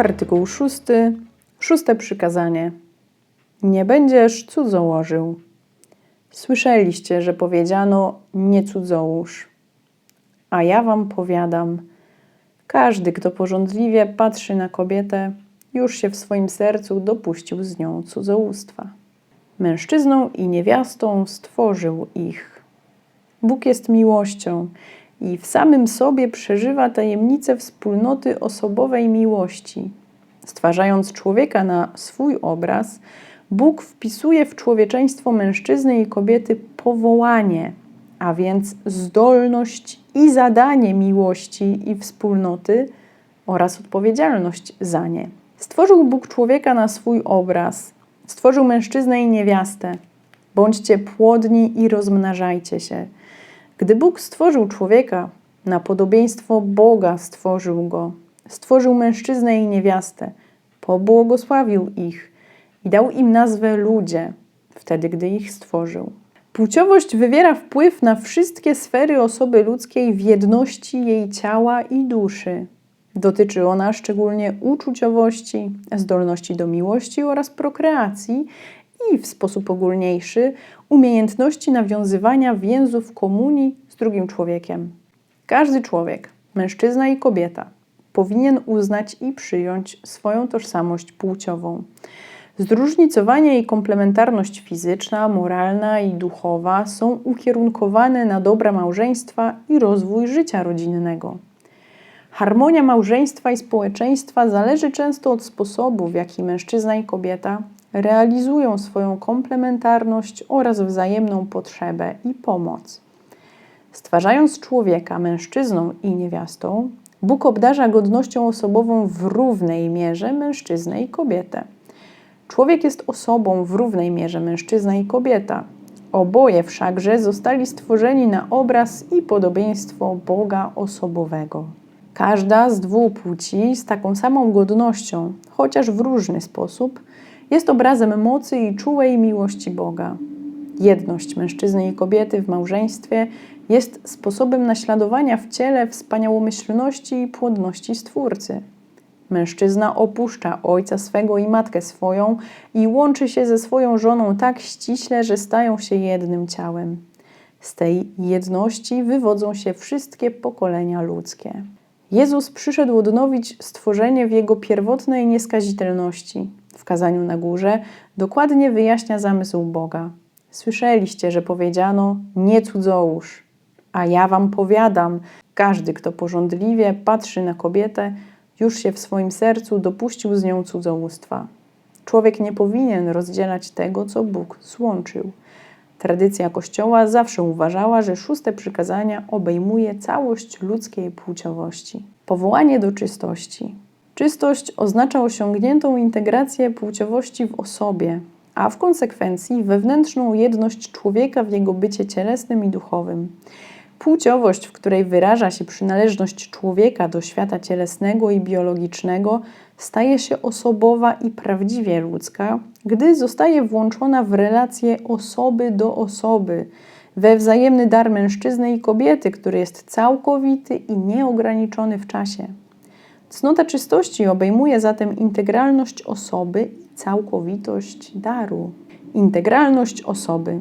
Artykuł szósty. Szóste przykazanie. Nie będziesz cudzołożył. Słyszeliście, że powiedziano nie cudzołóż. A ja wam powiadam, każdy, kto porządliwie patrzy na kobietę, już się w swoim sercu dopuścił z nią cudzołóstwa. Mężczyzną i niewiastą stworzył ich. Bóg jest miłością i w samym sobie przeżywa tajemnicę wspólnoty osobowej miłości. Stwarzając człowieka na swój obraz, Bóg wpisuje w człowieczeństwo mężczyzny i kobiety powołanie, a więc zdolność i zadanie miłości i wspólnoty oraz odpowiedzialność za nie. Stworzył Bóg człowieka na swój obraz, stworzył mężczyznę i niewiastę. Bądźcie płodni i rozmnażajcie się. Gdy Bóg stworzył człowieka, na podobieństwo Boga stworzył go. Stworzył mężczyznę i niewiastę, pobłogosławił ich i dał im nazwę ludzie, wtedy gdy ich stworzył. Płciowość wywiera wpływ na wszystkie sfery osoby ludzkiej w jedności jej ciała i duszy. Dotyczy ona szczególnie uczuciowości, zdolności do miłości oraz prokreacji i w sposób ogólniejszy umiejętności nawiązywania więzów komunii z drugim człowiekiem. Każdy człowiek, mężczyzna i kobieta, powinien uznać i przyjąć swoją tożsamość płciową. Zróżnicowanie i komplementarność fizyczna, moralna i duchowa są ukierunkowane na dobra małżeństwa i rozwój życia rodzinnego. Harmonia małżeństwa i społeczeństwa zależy często od sposobu, w jaki mężczyzna i kobieta realizują swoją komplementarność oraz wzajemną potrzebę i pomoc. Stwarzając człowieka mężczyzną i niewiastą, Bóg obdarza godnością osobową w równej mierze mężczyznę i kobietę. Człowiek jest osobą w równej mierze mężczyzna i kobieta. Oboje wszakże zostali stworzeni na obraz i podobieństwo Boga osobowego. Każda z dwóch płci z taką samą godnością, chociaż w różny sposób, jest obrazem mocy i czułej miłości Boga. Jedność mężczyzny i kobiety w małżeństwie jest sposobem naśladowania w ciele wspaniałomyślności i płodności Stwórcy. Mężczyzna opuszcza ojca swego i matkę swoją i łączy się ze swoją żoną tak ściśle, że stają się jednym ciałem. Z tej jedności wywodzą się wszystkie pokolenia ludzkie. Jezus przyszedł odnowić stworzenie w jego pierwotnej nieskazitelności. W kazaniu na górze dokładnie wyjaśnia zamysł Boga. Słyszeliście, że powiedziano: Nie cudzołóż. A ja wam powiadam: każdy, kto porządliwie patrzy na kobietę, już się w swoim sercu dopuścił z nią cudzołóstwa. Człowiek nie powinien rozdzielać tego, co Bóg złączył. Tradycja Kościoła zawsze uważała, że szóste przykazania obejmuje całość ludzkiej płciowości. Powołanie do czystości. Czystość oznacza osiągniętą integrację płciowości w osobie, a w konsekwencji wewnętrzną jedność człowieka w jego bycie cielesnym i duchowym. Płciowość, w której wyraża się przynależność człowieka do świata cielesnego i biologicznego, staje się osobowa i prawdziwie ludzka, gdy zostaje włączona w relacje osoby do osoby, we wzajemny dar mężczyzny i kobiety, który jest całkowity i nieograniczony w czasie. Cnota czystości obejmuje zatem integralność osoby i całkowitość daru. Integralność osoby.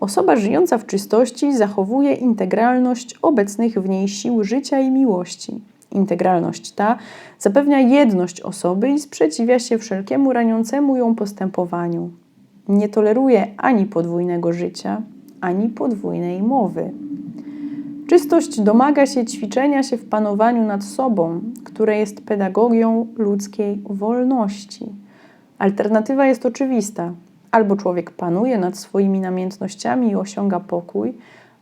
Osoba żyjąca w czystości zachowuje integralność obecnych w niej sił życia i miłości. Integralność ta zapewnia jedność osoby i sprzeciwia się wszelkiemu raniącemu ją postępowaniu. Nie toleruje ani podwójnego życia, ani podwójnej mowy. Czystość domaga się ćwiczenia się w panowaniu nad sobą, które jest pedagogią ludzkiej wolności. Alternatywa jest oczywista. Albo człowiek panuje nad swoimi namiętnościami i osiąga pokój,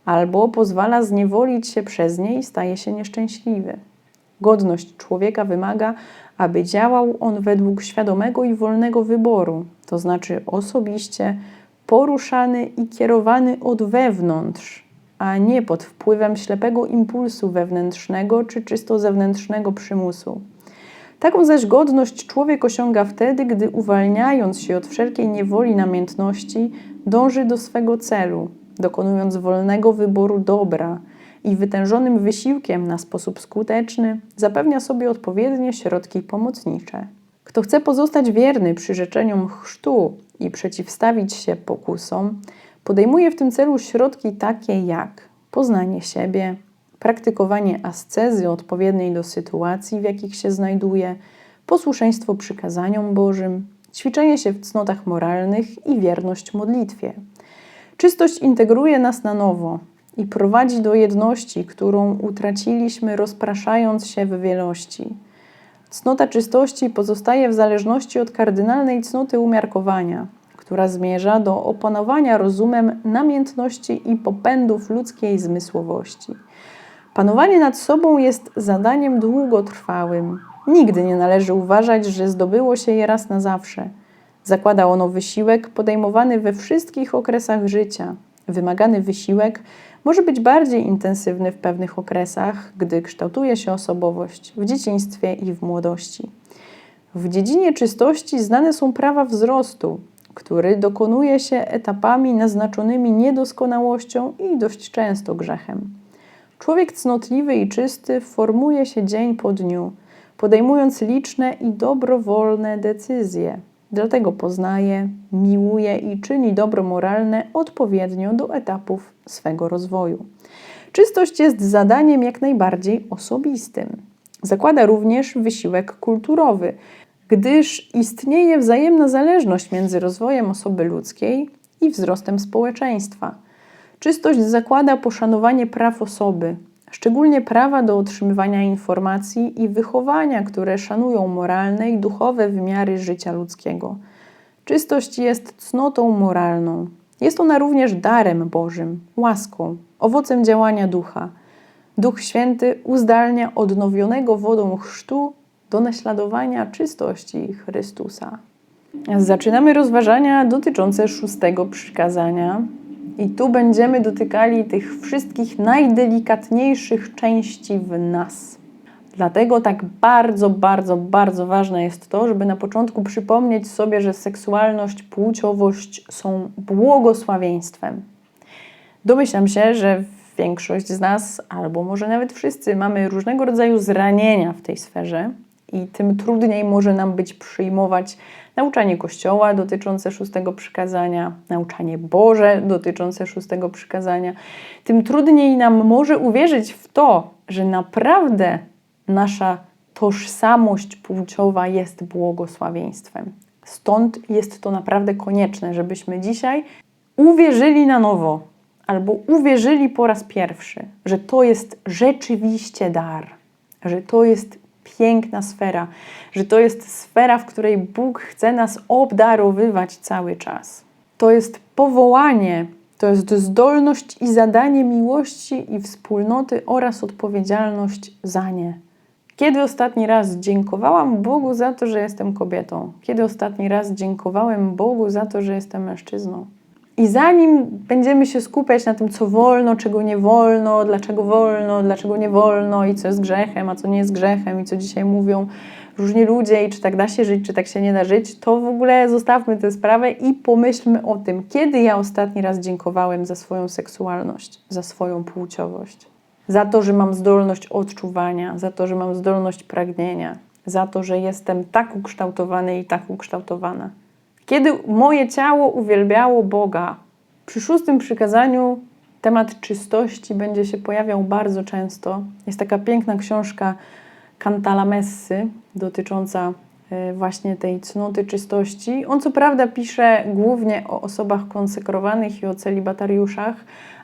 albo pozwala zniewolić się przez nie i staje się nieszczęśliwy. Godność człowieka wymaga, aby działał on według świadomego i wolnego wyboru, to znaczy osobiście, poruszany i kierowany od wewnątrz, a nie pod wpływem ślepego impulsu wewnętrznego czy czysto zewnętrznego przymusu. Taką zaś godność człowiek osiąga wtedy, gdy uwalniając się od wszelkiej niewoli namiętności, dąży do swego celu, dokonując wolnego wyboru dobra i wytężonym wysiłkiem na sposób skuteczny zapewnia sobie odpowiednie środki pomocnicze. Kto chce pozostać wierny przyrzeczeniom chrztu i przeciwstawić się pokusom, podejmuje w tym celu środki takie jak poznanie siebie, praktykowanie ascezy odpowiedniej do sytuacji, w jakich się znajduje, posłuszeństwo przykazaniom Bożym, ćwiczenie się w cnotach moralnych i wierność modlitwie. Czystość integruje nas na nowo i prowadzi do jedności, którą utraciliśmy, rozpraszając się w wielości. Cnota czystości pozostaje w zależności od kardynalnej cnoty umiarkowania, która zmierza do opanowania rozumem namiętności i popędów ludzkiej zmysłowości. Panowanie nad sobą jest zadaniem długotrwałym. Nigdy nie należy uważać, że zdobyło się je raz na zawsze. Zakłada ono wysiłek podejmowany we wszystkich okresach życia. Wymagany wysiłek może być bardziej intensywny w pewnych okresach, gdy kształtuje się osobowość w dzieciństwie i w młodości. W dziedzinie czystości znane są prawa wzrostu, który dokonuje się etapami naznaczonymi niedoskonałością i dość często grzechem. Człowiek cnotliwy i czysty formuje się dzień po dniu, podejmując liczne i dobrowolne decyzje. Dlatego poznaje, miłuje i czyni dobro moralne odpowiednio do etapów swego rozwoju. Czystość jest zadaniem jak najbardziej osobistym. Zakłada również wysiłek kulturowy, gdyż istnieje wzajemna zależność między rozwojem osoby ludzkiej i wzrostem społeczeństwa. Czystość zakłada poszanowanie praw osoby, szczególnie prawa do otrzymywania informacji i wychowania, które szanują moralne i duchowe wymiary życia ludzkiego. Czystość jest cnotą moralną. Jest ona również darem Bożym, łaską, owocem działania ducha. Duch Święty uzdalnia odnowionego wodą chrztu do naśladowania czystości Chrystusa. Zaczynamy rozważania dotyczące szóstego przykazania, i tu będziemy dotykali tych wszystkich najdelikatniejszych części w nas. Dlatego tak bardzo, bardzo, bardzo ważne jest to, żeby na początku przypomnieć sobie, że seksualność, płciowość są błogosławieństwem. Domyślam się, że większość z nas, albo może nawet wszyscy, mamy różnego rodzaju zranienia w tej sferze i tym trudniej może nam być przyjmować nauczanie Kościoła dotyczące szóstego przykazania, nauczanie Boże dotyczące szóstego przykazania, tym trudniej nam może uwierzyć w to, że naprawdę nasza tożsamość płciowa jest błogosławieństwem. Stąd jest to naprawdę konieczne, żebyśmy dzisiaj uwierzyli na nowo albo uwierzyli po raz pierwszy, że to jest rzeczywiście dar, że to jest piękna sfera, że to jest sfera, w której Bóg chce nas obdarowywać cały czas. To jest powołanie, to jest zdolność i zadanie miłości i wspólnoty oraz odpowiedzialność za nie. Kiedy ostatni raz dziękowałam Bogu za to, że jestem kobietą? Kiedy ostatni raz dziękowałem Bogu za to, że jestem mężczyzną? I zanim będziemy się skupiać na tym, co wolno, czego nie wolno, dlaczego wolno, dlaczego nie wolno i co jest grzechem, a co nie jest grzechem i co dzisiaj mówią różni ludzie i czy tak da się żyć, czy tak się nie da żyć, to w ogóle zostawmy tę sprawę i pomyślmy o tym, kiedy ja ostatni raz dziękowałem za swoją seksualność, za swoją płciowość, za to, że mam zdolność odczuwania, za to, że mam zdolność pragnienia, za to, że jestem tak ukształtowany i tak ukształtowana. Kiedy moje ciało uwielbiało Boga, przy szóstym przykazaniu temat czystości będzie się pojawiał bardzo często. Jest taka piękna książka Cantala Messy dotycząca e, właśnie tej cnoty czystości. On co prawda pisze głównie o osobach konsekrowanych i o celibatariuszach,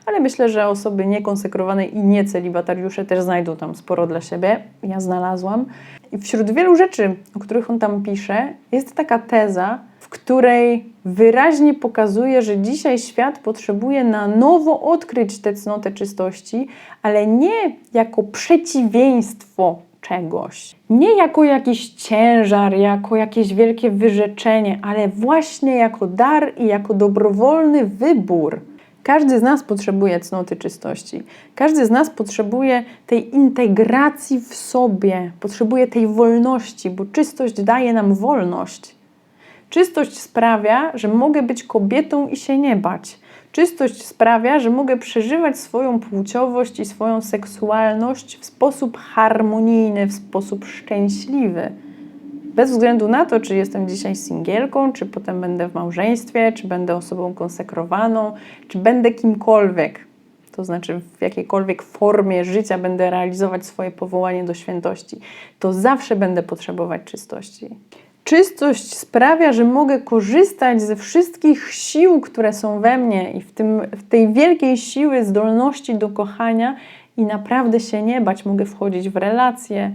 ale myślę, że osoby niekonsekrowane i niecelibatariusze też znajdą tam sporo dla siebie. Ja znalazłam. I wśród wielu rzeczy, o których on tam pisze, jest taka teza, której wyraźnie pokazuje, że dzisiaj świat potrzebuje na nowo odkryć tę cnotę czystości, ale nie jako przeciwieństwo czegoś. Nie jako jakiś ciężar, jako jakieś wielkie wyrzeczenie, ale właśnie jako dar i jako dobrowolny wybór. Każdy z nas potrzebuje cnoty czystości. Każdy z nas potrzebuje tej integracji w sobie, potrzebuje tej wolności, bo czystość daje nam wolność. Czystość sprawia, że mogę być kobietą i się nie bać. Czystość sprawia, że mogę przeżywać swoją płciowość i swoją seksualność w sposób harmonijny, w sposób szczęśliwy. Bez względu na to, czy jestem dzisiaj singielką, czy potem będę w małżeństwie, czy będę osobą konsekrowaną, czy będę kimkolwiek. To znaczy, w jakiejkolwiek formie życia będę realizować swoje powołanie do świętości, to zawsze będę potrzebować czystości. Czystość sprawia, że mogę korzystać ze wszystkich sił, które są we mnie i w, tym, w tej wielkiej siły, zdolności do kochania i naprawdę się nie bać. Mogę wchodzić w relacje,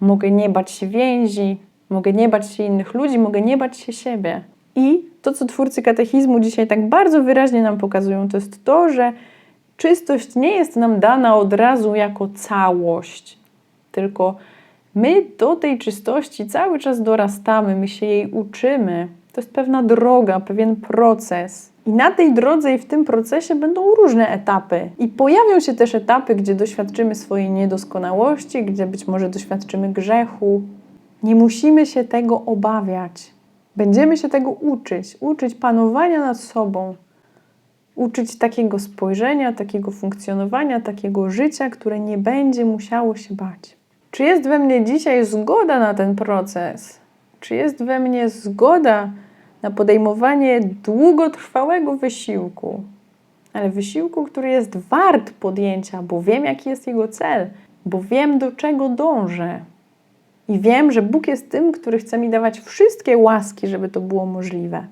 mogę nie bać się więzi, mogę nie bać się innych ludzi, mogę nie bać się siebie. I to, co twórcy katechizmu dzisiaj tak bardzo wyraźnie nam pokazują, to jest to, że czystość nie jest nam dana od razu jako całość, tylko my do tej czystości cały czas dorastamy, my się jej uczymy. To jest pewna droga, pewien proces. I na tej drodze i w tym procesie będą różne etapy. I pojawią się też etapy, gdzie doświadczymy swojej niedoskonałości, gdzie być może doświadczymy grzechu. Nie musimy się tego obawiać. Będziemy się tego uczyć, uczyć panowania nad sobą, uczyć takiego spojrzenia, takiego funkcjonowania, takiego życia, które nie będzie musiało się bać. Czy jest we mnie dzisiaj zgoda na ten proces? Czy jest we mnie zgoda na podejmowanie długotrwałego wysiłku? Ale wysiłku, który jest wart podjęcia, bo wiem, jaki jest jego cel, bo wiem, do czego dążę. I wiem, że Bóg jest tym, który chce mi dawać wszystkie łaski, żeby to było możliwe.